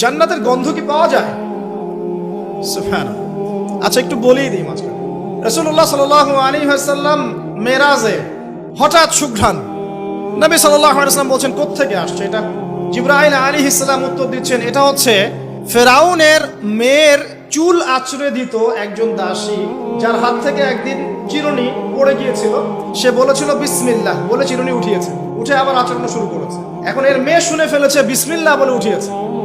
জান্নাতের গন্ধ কি পাওয়া যায়? আচ্ছা একটু বলেই দিই মাঝখানে। রসুল্লাহ সাল আলী মেরাজে হঠাৎ নবী সাল্লাম বলছেন, কোত্থেকে আসছে এটা? জিব্রাহিল আলী ইসলাম উত্তর দিচ্ছেন, এটা হচ্ছে ফেরাউনের মেয়ের চুল আছড়ে দিত একজন দাসী, যার হাত থেকে একদিন চিরুনি পড়ে গিয়েছিল। সে বলেছিল, বিসমিল্লাহ। বলে চিরুনি উঠিয়েছে। উঠে আবার আচরণ শুরু করেছে। এখন এর মেয়ে শুনে ফেলেছে, বিসমিল্লাহ বলে উঠিয়েছে।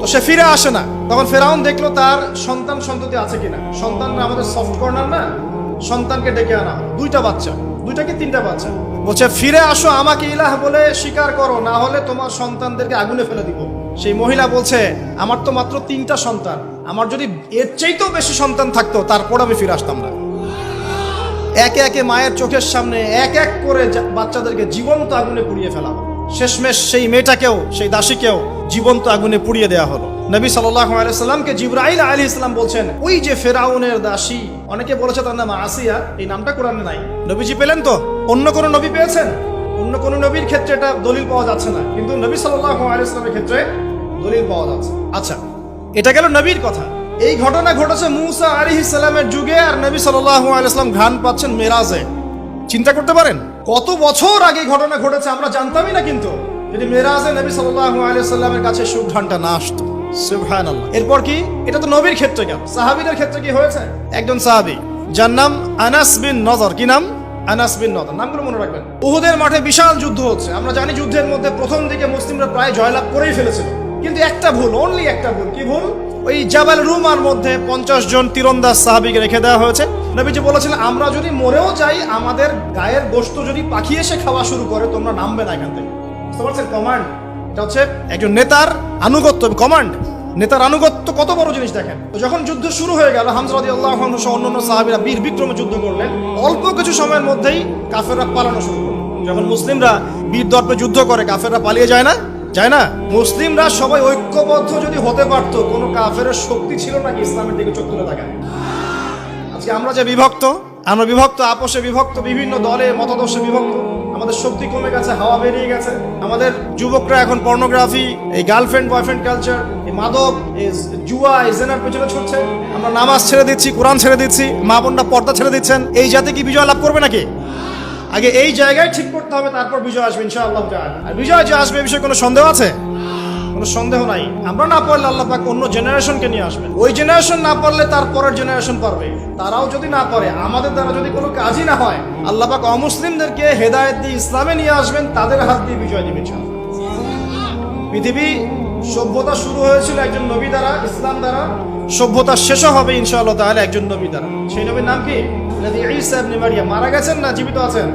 তো সে ফিরে আসে না। তখন ফেরাউন দেখল তার সন্তান সন্ততি আছে কিনা। সন্তানরা আমাদের সফট কর্নার না? সন্তানকে ডেকে আনা দুইটা বাচ্চা। দুইটা কি তিনটা বাচ্চা? বলছে, ফিরে আসো, আমাকে ইলাহ বলে স্বীকার করো। না হলে তোমার সন্তানদেরকে আগুনে ফেলে দিব। সেই মহিলা বলছে, আমার তো মাত্র তিনটা সন্তান। আমার যদি এর চাইতেও বেশি সন্তান থাকতো, তারপর আমি ফিরে আসতাম না। একে একে মায়ের চোখের সামনে এক এক করে বাচ্চাদেরকে জীবন্ত আগুনে পুড়িয়ে ফেলা হলো। শেষমেশ সেই মেয়েটাকেও, সেই দাসীকেও জীবন্ত আগুনে পুড়িয়ে দেওয়া হলো। নবী সাল্লাহ জিব্রাইল আলী ইসলাম বলছেন, ওই যে ফেরাউনের দাসী। অনেকে বলেছে তার নাম আসিয়া, এই নামটা কোরআনে নাই। নবীজি পেলেন তো? অন্য কোনো নবী পেয়েছেন? অন্য কোনো নবীর ক্ষেত্রে এটা দলিল পাওয়া যাচ্ছে না। কিন্তু নবী সাল্লাহ ক্ষেত্রে দলিল পাওয়া যাচ্ছে। আচ্ছা এটা গেল নবীর কথা। এই ঘটনা ঘটেছে মুসা আলী ইসলামের যুগে, আর নবী সাল্লাহ আলাইসলাম ঘ্রাণ পাচ্ছেন মেরাজে। চিন্তা করতে পারেন? কত বছর আগে ঘটনা ঘটেছে আমরা জানতামই না কিন্তু। যদি মেরাজে নবী সাল্লাহ আলাইসাল্লামের কাছে সুঘ্রাণটা না আসতো। সুবহান এরপর কি? এটা তো নবীর ক্ষেত্রে গেল সাহাবিদের ক্ষেত্রে কি হয়েছে? একজন সাহাবি, যার নাম আনাস বিন নজর। কি নাম? আনাস বিন নজর। নামগুলো মনে রাখবেন। উহুদের মাঠে বিশাল যুদ্ধ হচ্ছে। আমরা জানি যুদ্ধের মধ্যে প্রথম দিকে মুসলিমরা প্রায় জয়লাভ করেই ফেলেছিল। কিন্তু একটা ভুল অনলি একটা ভুল। কি ভুল? ওই জাবাল রুমার মধ্যে পঞ্চাশ জন তীরন্দাজ সাহাবিকে রেখে দেওয়া হয়েছে। নবীজি বলেছেন আমরা যদি মরেও যাই, আমাদের গায়ের গোস্ত যদি পাখি এসে খাওয়া শুরু করে, তোমরা নামবে না এখান থেকে। বুঝতে পারছেন? কমান্ড এটা হচ্ছে একজন নেতার আনুগত্য। কমান্ড নেতার আনুগত্য কত বড় জিনিস দেখেন? যখন যুদ্ধ শুরু হয়ে গেল হামসরাদি আল্লাহ সহ অন্যান্য সাহাবিরা বীর বিক্রমে যুদ্ধ করলেন। অল্প কিছু সময়ের মধ্যেই কাফেররা পালানো শুরু করল। যখন মুসলিমরা বীর দর্পে যুদ্ধ করে, কাফেররা পালিয়ে যায় না? যায় না? মুসলিমরা সবাই ঐক্যবদ্ধ যদি হতে পারত, কোনো কাফের শক্তি ছিল নাকি ইসলামের দিকে চোখ তুলে তাকায়? আজকে আমরা যে বিভক্ত, আমরা বিভক্ত, আপোষে বিভক্ত, বিভিন্ন দলে মতাদর্শে বিভক্ত, আমাদের শক্তি কমে গেছে, হাওয়া বেরিয়ে গেছে। আমাদের যুবকরা এখন পর্নোগ্রাফি এই গার্লফ্রেন্ড বয়ফ্রেন্ড কালচার এই মাদক, এই জুয়া, এই জেনার পেছনে ছুটছে। আমরা নামাজ ছেড়ে দিচ্ছি, কোরআন ছেড়ে দিচ্ছি, মা বোনরা পর্দা ছেড়ে দিচ্ছেন। এই জাতি কি বিজয় লাভ করবে নাকি? আগে এই জায়গায় ঠিক করতে হবে, তারপর বিজয় আসবে, ইনশাআল্লাহ। আর বিজয় যে আসবে এই বিষয়ে কোনো সন্দেহ আছে? কোনো সন্দেহ নাই। আমরা না পারলে আল্লাহ পাক অন্য জেনারেশনকে নিয়ে আসবেন। ওই জেনারেশন না পারলে তার পরের জেনারেশন পারবে তারাও যদি না পারে আমাদের দ্বারা যদি কোনো কাজই না হয়, আল্লাহ পাক অমুসলিমদেরকে হেদায়েত দিয়ে ইসলামে নিয়ে আসবেন, তাদের হাত দিয়ে বিজয় ইনশাআল্লাহ। পৃথিবী সভ্যতা শুরু হয়েছিল একজন নবী দ্বারা, ইসলাম দ্বারা। সভ্যতা শেষও হবে ইনশাআল্লাহ তাহলে একজন নবী দ্বারা। সেই নবীর নাম কি? মারা গেছেন না, জীবিত আছেন?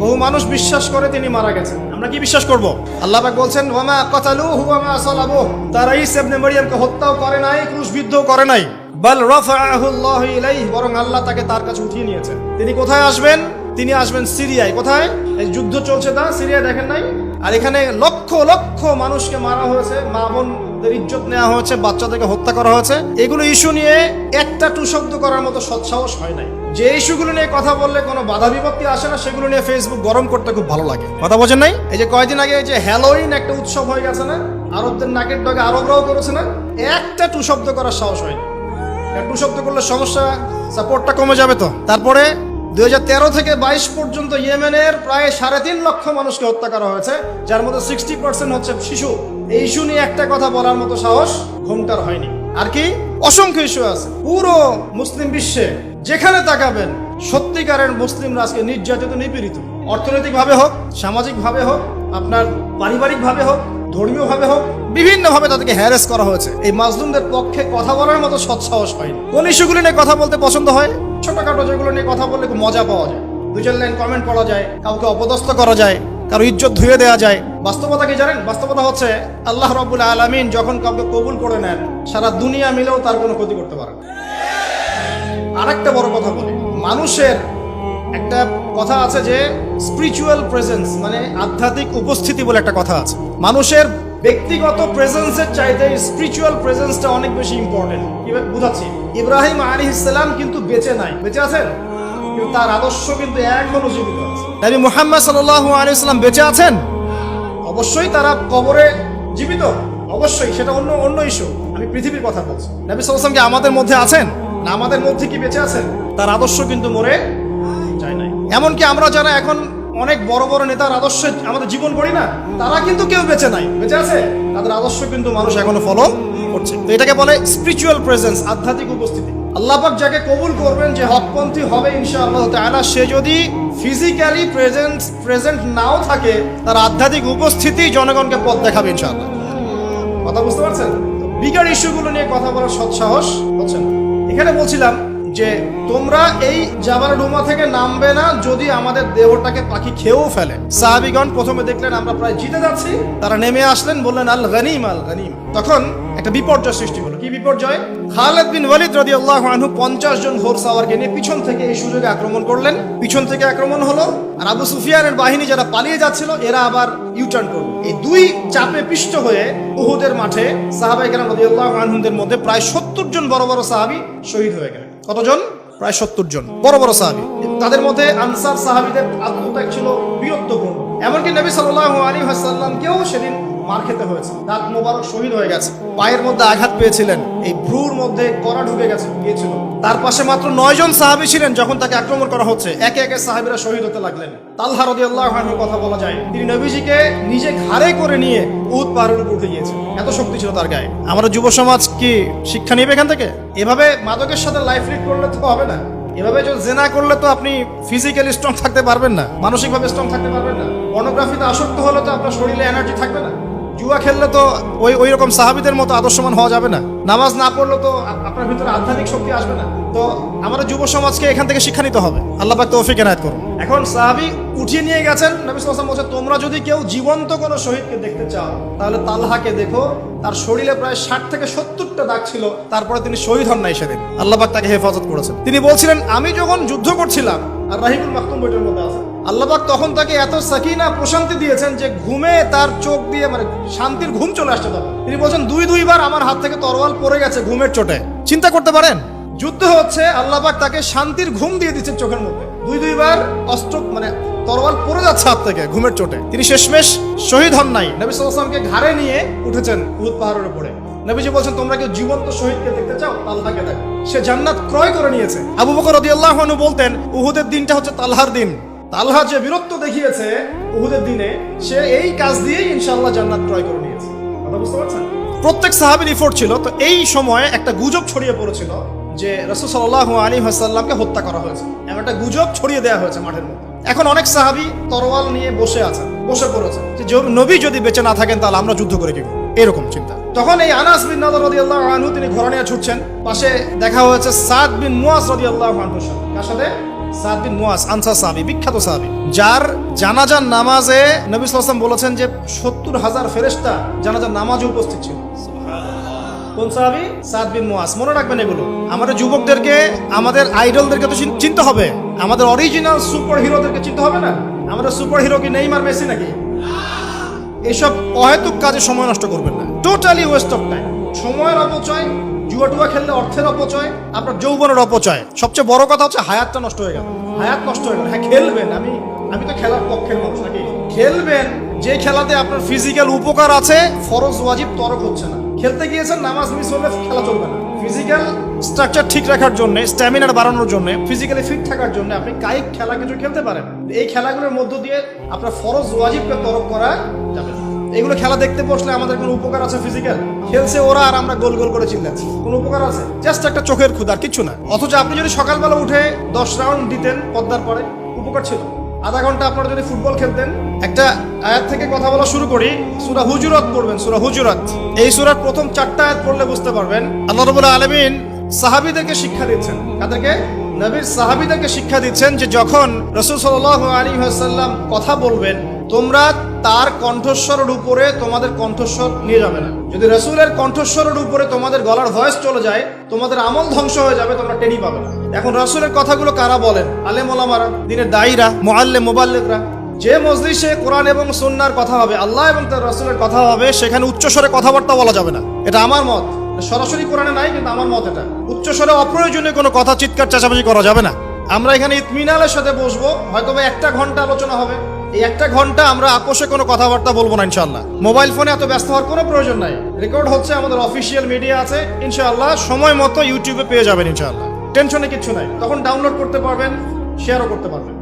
বহু মানুষ বিশ্বাস করে তিনি মারা গেছেন। আমরা কি বিশ্বাস করব? আল্লাহ পাক বলছেন, ওয়ামা কাতালুহু, ওয়ামা সালাবুহু। তারা ঈসা ইবনে মারিয়ামকে হত্যাও করে নাই ক্রুশবিদ্ধও করে নাই। বাল রাফাআহু আল্লাহু ইলাইহি, বরং আল্লাহ তাকে তার কাছে উঠিয়ে নিয়েছেন। তিনি কোথায় আসবেন? তিনি আসবেন সিরিয়ায়। কোথায়? এই যুদ্ধ চলছে তা সিরিয়া দেখেন নাই? আর এখানে লক্ষ লক্ষ মানুষকে মারা হয়েছে, মা বোনদের ইজ্জত নেওয়া হয়েছে, বাচ্চাদেরকে হত্যা করা হয়েছে। এগুলো ইস্যু নিয়ে একটা টু শব্দ করার মতো সৎসাহস হয় নাই। যে ইস্যুগুলো নিয়ে কথা বললে কোনো বাধা বিপত্তি আসে না, সেগুলো নিয়ে ফেসবুক গরম করতে খুব ভালো লাগে। কথা বোঝেন নাই? এই যে কয়দিন আগে যে হ্যালোইন একটা উৎসব হয়ে গেছে না, আরবদের নাকের ডগে আরবরাও করেছে না, একটা টু শব্দ করার সাহস হয়নি। টু শব্দ করলে সমস্যা সাপোর্টটা কমে যাবে তো। তারপরে দুই হাজার তেরো থেকে বাইশ পর্যন্ত ইয়েমেনের প্রায় সাড়ে তিন লক্ষ মানুষকে হত্যা করা হয়েছে, যার মধ্যে সিক্সটি পার্সেন্ট হচ্ছে শিশু। এই ইস্যু নিয়ে একটা কথা বলার মতো সাহস ঘুমটার হয়নি। আর কি? অসংখ্য ইস্যু আছে। পুরো মুসলিম বিশ্বে যেখানে তাকাবেন, সত্যিকারের মুসলিমরা আজকে নির্যাতিত, নিপীড়িত। অর্থনৈতিকভাবে হোক, সামাজিকভাবে হোক, আপনার পারিবারিকভাবে হোক, ধর্মীয়ভাবে হোক, বিভিন্নভাবে তাদেরকে হ্যারেস করা হয়েছে। এই মাজলুমদের পক্ষে কথা বলার মতো সৎসাহস হয়নি কোন ইস্যুগুলো নিয়ে কথা বলতে পছন্দ হয়? ছোটখাটো যেগুলো নিয়ে কথা বললে খুব মজা পাওয়া যায়। দুজন লাইন কমেন্ট করা যায়, কাউকে অপদস্থ করা যায়, কারও ইজ্জত ধুয়ে দেওয়া যায়। বাস্তবতা কি জানেন? বাস্তবতা হচ্ছে, আল্লাহ রব্বুল আলমিন যখন কাউকে কবুল করে নেন, সারা দুনিয়া মিলেও তার কোনো ক্ষতি করতে পারে না। আরেকটা বড় কথা বলি। মানুষের একটা কথা আছে যে স্পিরিচুয়াল প্রেজেন্স মানে আধ্যাত্মিক উপস্থিতি বলে একটা কথা আছে। মানুষের ব্যক্তিগত প্রেজেন্সের চাইতে স্পিরিচুয়াল প্রেজেন্সটা অনেক বেশি ইম্পর্টেন্ট বুঝাচ্ছি? ইব্রাহিম আলী ইসলাম কিন্তু বেঁচে নাই। বেঁচে আছেন? কিন্তু তার আদর্শ কিন্তু এখনও জীবিত আছে। নবী মুহাম্মদ সাল্লাল্লাহু আলাইহি সাল্লাম বেঁচে আছেন? অবশ্যই তারা কবরে জীবিত। অবশ্যই, সেটা অন্য অন্য ইস্যু আমি পৃথিবীর কথা বলছি। নবী সাল্লাম কি আমাদের মধ্যে আছেন? না, আমাদের মধ্যে কি বেঁচে আছেন? তার আদর্শ কিন্তু মরে যায় নাই। এমনকি আমরা যারা এখন অনেক বড় বড় নেতার আদর্শে আমাদের জীবন করি না, তারা কিন্তু কেউ বেঁচে নাই। বেঁচে আছে? তাদের আদর্শ কিন্তু মানুষ এখনও ফলো করছে। এটাকে বলে স্পিরিচুয়াল প্রেজেন্স আধ্যাত্মিক উপস্থিতি। আল্লাহ পাক যাকে কবুল করবেন, যে হকপন্থী হবে ইনশাআল্লাহ তাআলা, সে যদি ফিজিক্যালি প্রেজেন্ট প্রেজেন্ট নাও থাকে, তার আধ্যাত্মিক উপস্থিতি জনগণকে পথ দেখাবে ইনশাআল্লাহ। কথা বুঝতে পারছেন? বিগার ইস্যুগুলো নিয়ে কথা বলার সৎসাহস হচ্ছে না। এখানে বলছিলাম যে তোমরা এই জাবার ডুমা থেকে নামবে না যদি আমাদের দেহটাকে পাখি খেয়েও ফেলে। সাহাবিগণ প্রথমে দেখলেন আমরা প্রায় জিতে যাচ্ছি। তারা নেমে আসলেন, বললেন, আল গনিম আল গনিম। তখন একটা বিপর্যয় সৃষ্টি হলো। কি বিপর্যয়? খালেদ বিন ওয়ালিদ রাদিয়াল্লাহু আনহু পঞ্চাশ জন ঘোর সাওয়ারকে নিয়ে পিছন থেকে এই সুযোগে আক্রমণ করলেন। পিছন থেকে আক্রমণ হলো, আর আবু সুফিয়ানের বাহিনী যারা পালিয়ে যাচ্ছিল, এরা আবার ইউটার্ন করল। এই দুই চাপে পিষ্ট হয়ে উহুদের মাঠে সাহাবাই কেরাম রাদিয়াল্লাহু আনহুদের মধ্যে প্রায় সত্তর জন বড় বড় সাহাবী শহীদ হয়ে গেলেন। কতজন? প্রায় সত্তর জন বড় বড় সাহাবি। তাদের মধ্যে আনসার সাহাবিদের আত্মত্যাগ ছিল বীরত্বপূর্ণ। এমনকি নবী সাল্লাল্লাহু আলী হাসাল্লামকেও সেদিন মার খেতে হয়েছে। দাঁত মোবারক শহীদ হয়ে গেছে। পায়ের মধ্যে আঘাত পেয়েছিলেন। এই ভ্রুর মধ্যে কড়া ঢুকে গেছে, গিয়েছিল। তার পাশে মাত্র নয় জন সাহাবী ছিলেন যখন তাকে আক্রমণ করা হচ্ছে। একে একে সাহাবিরা শহীদ হতে লাগলেন। রদি আল্লাহ কথা বলা যায়, তিনি নবীজিকে নিজে ঘাড়ে করে নিয়ে উদ পাহাড়ের উপর উঠে গিয়েছেন এত শক্তি ছিল তার গায়ে। আমরা যুব সমাজ কি শিক্ষা নেবে এখান থেকে? এভাবে মাদকের সাথে লাইফ লিড করলে তো হবে না। এভাবে যদি জেনা করলে তো আপনি ফিজিক্যালি স্ট্রং থাকতে পারবেন না। মানসিকভাবে স্ট্রং থাকতে পারবেন না। পর্নোগ্রাফিতে আসক্ত হলে তো আপনার শরীরে এনার্জি থাকবে না। জুয়া খেললে তো ওই ওই রকম সাহাবিদের মতো আদর্শমান হওয়া যাবে না। নামাজ না পড়লে তো আপনার ভিতরে আধ্যাত্মিক শক্তি আসবে না। তো আমাদের যুব সমাজকে এখান থেকে শিক্ষা নিতে হবে। আল্লাহ পাক তৌফিক এনায়েত করুন। এখন সাহাবি উঠিয়ে নিয়ে গেছেন, নবী ওয়াসাল্লাম বলছে, তোমরা যদি কেউ জীবন্ত কোনো শহীদকে দেখতে চাও, তাহলে তালহাকে দেখো। তার শরীরে প্রায় ষাট থেকে সত্তরটা দাগ ছিল, তারপরে তিনি শহীদ হন নাই সেদিন। আল্লাহ পাক তাকে হেফাজত করেছেন। তিনি বলছিলেন, আমি যখন যুদ্ধ করছিলাম, আর রাহিবুল মাহতুম বইটার মধ্যে আছে আল্লাহবাক তখন তাকে এত সাকিনা, প্রশান্তি দিয়েছেন যে ঘুমে তার চোখ দিয়ে মানে শান্তির ঘুম চলে আসছে তখন। তিনি বলছেন, দুই দুইবার আমার হাত থেকে তরোয়াল পড়ে গেছে ঘুমের চোটে। চিন্তা করতে পারেন, যুদ্ধ হচ্ছে, আল্লাহবাক তাকে শান্তির ঘুম দিয়ে দিচ্ছেন চোখের মধ্যে। দুই দুইবার অস্ত্র মানে তরোয়াল পড়ে যাচ্ছে হাত থেকে ঘুমের চোটে। তিনি শেষমেশ শহীদ হন নাই। নবী সাল্লামকে ঘাড়ে নিয়ে উঠেছেন উহুদ পাহাড়ের উপরে। নবীজি বলছেন, তোমরা কেউ জীবন্ত শহীদকে দেখতে চাও? তালহাকে দেখো। সে জান্নাত ক্রয় করে নিয়েছে। আবু বকর রাদিয়াল্লাহু বলতেন, উহুদের দিনটা হচ্ছে তালহার দিন। তালহা যে বীরত্ব দেখিয়েছে উহুদের দিনে, সে এই কাজ দিয়েই ইনশাআল্লাহ জান্নাত ক্রয় করে নিয়েছে। কথা বুঝতে পারছেন? প্রত্যেক সাহাবীর রিপোর্ট ছিল, তো এই সময়ে একটা গুজব ছড়িয়ে পড়েছিল যে রসুল সাল্লাল্লাহু আলাইহি ওয়াসাল্লামকে হত্যা করা হয়েছে। এমন একটা গুজব ছড়িয়ে দেওয়া হয়েছে মাঠের মধ্যে। এখন অনেক সাহাবী তরোয়াল নিয়ে বসে আছেন, বসে পড়েছে যে নবী যদি বেঁচে না থাকেন, তাহলে আমরা যুদ্ধ করে কি? এরকম চিন্তা। তখন এই আনাস বিন নাদর রাদিয়াল্লাহু আনহু তিনি ঘোড়া নিয়ে ছুটছেন। পাশে দেখা হয়েছে সাদ বিন মুয়াজ রাদিয়াল্লাহু আনহুর সাথে কার সাথে? আনসার সাহাবী বিখ্যাত সাহাবী যার জানাজার নামাজে নবী বলেছেন যে সত্তর হাজার জানাজার নামাজে উপস্থিত ছিল। কোন সাহাবি সাদ বিন মনে রাখবেন এগুলো। আমাদের যুবকদেরকে আমাদের আইডলদেরকে তো চিনতে হবে। আমাদের অরিজিনাল সুপার হিরোদেরকে চিনতে হবে না? আমাদের সুপার হিরো কি নেইমার মেসি নাকি? এসব অহেতুক কাজে সময় নষ্ট করবেন না। টোটালি ওয়েস্ট অফ টাইম সময়ের অপচয় জুয়া টুয়া খেললে অর্থের অপচয়, আপনার যৌবনের অপচয়। সবচেয়ে বড় কথা হচ্ছে হায়াতটা নষ্ট হয়ে গেল। হায়াত নষ্ট হয়ে গেল। হ্যাঁ খেলবেন। আমি আমি তো খেলার পক্ষের মানুষ নাকি? খেলবেন। যে খেলাতে আপনার ফিজিক্যাল উপকার আছে, ফরজ, ওয়াজিব, তরক হচ্ছে না। খেলতে গিয়েছেন, নামাজ মিস হলে খেলা চলবে না। ফিজিক্যাল স্ট্রাকচার ঠিক রাখার জন্য স্ট্যামিনার বাড়ানোর জন্য ফিজিক্যালি ফিট থাকার জন্য আপনি কায়িক খেলা কিছু খেলতে পারেন। এই খেলাগুলোর মধ্য দিয়ে আপনার ফরজ, ওয়াজিবকে তরক করা যাবে। এগুলো খেলা দেখতে বসলে আমাদের কোনো উপকার আছে ফিজিক্যাল খেলছে ওরা আর আমরা গোল গোল করে চিল্লাচ্ছি। কোনো উপকার আছে? জাস্ট একটা চোখের ক্ষুদার কিছু না। অথচ আপনি যদি সকালবেলা উঠে দশ রাউন্ড দিতেন পদ্মার পরে, উপকার ছিল। আধা ঘণ্টা আপনারা যদি ফুটবল খেলতেন, একটা আয়াত থেকে কথা বলা শুরু করি, সুরা হুজুরাত পড়বেন, সুরা হুজুরাত। এই সুরার প্রথম চারটা আয়াত পড়লে বুঝতে পারবেন, আল্লাহ রবুল্লাহ আলমিন সাহাবিদেরকে শিক্ষা দিচ্ছেন। তাদেরকে নবীর সাহাবিদেরকে শিক্ষা দিচ্ছেন যে যখন রসুল সাল্লাহ আলী সাল্লাম কথা বলবেন, তোমরা তার কণ্ঠস্বরের উপরে তোমাদের কণ্ঠস্বর নিয়ে যাবে না। যদি রসুলের কণ্ঠস্বরের উপরে তোমাদের গলার ভয়েস চলে যায়, তোমাদের আমল ধ্বংস হয়ে যাবে, তোমরা টেরি পাবে না। এখন রসুলের কথাগুলো কারা বলেন? আলে মোলামারা দিনের দায়ীরা মোয়াল্লে মোবাল্লেকরা। যে মজলিসে কোরআন এবং সুন্নার কথা হবে, আল্লাহ এবং তার রসুলের কথা হবে, সেখানে উচ্চস্বরে কথাবার্তা বলা যাবে না। এটা আমার মত। সরাসরি কোরআনে নাই, কিন্তু আমার মত এটা। উচ্চস্বরে অপ্রয়োজনীয় কোনো কথা, চিৎকার, চেঁচামেচি করা যাবে না। আমরা এখানে ইতমিনালের সাথে বসবো হয়তো একটা ঘণ্টা আলোচনা হবে। এই একটা ঘণ্টা আমরা আপোষে কোনো কথাবার্তা বলব না ইনশাল্লাহ মোবাইল ফোনে এত ব্যস্ত হওয়ার কোনো প্রয়োজন নাই। রেকর্ড হচ্ছে আমাদের অফিসিয়াল মিডিয়া আছে। ইনশাআল্লাহ সময় মতো ইউটিউবে পেয়ে যাবেন, ইনশাআল্লাহ। টেনশনে কিছু নাই। তখন ডাউনলোড করতে পারবেন শেয়ারও করতে পারবেন।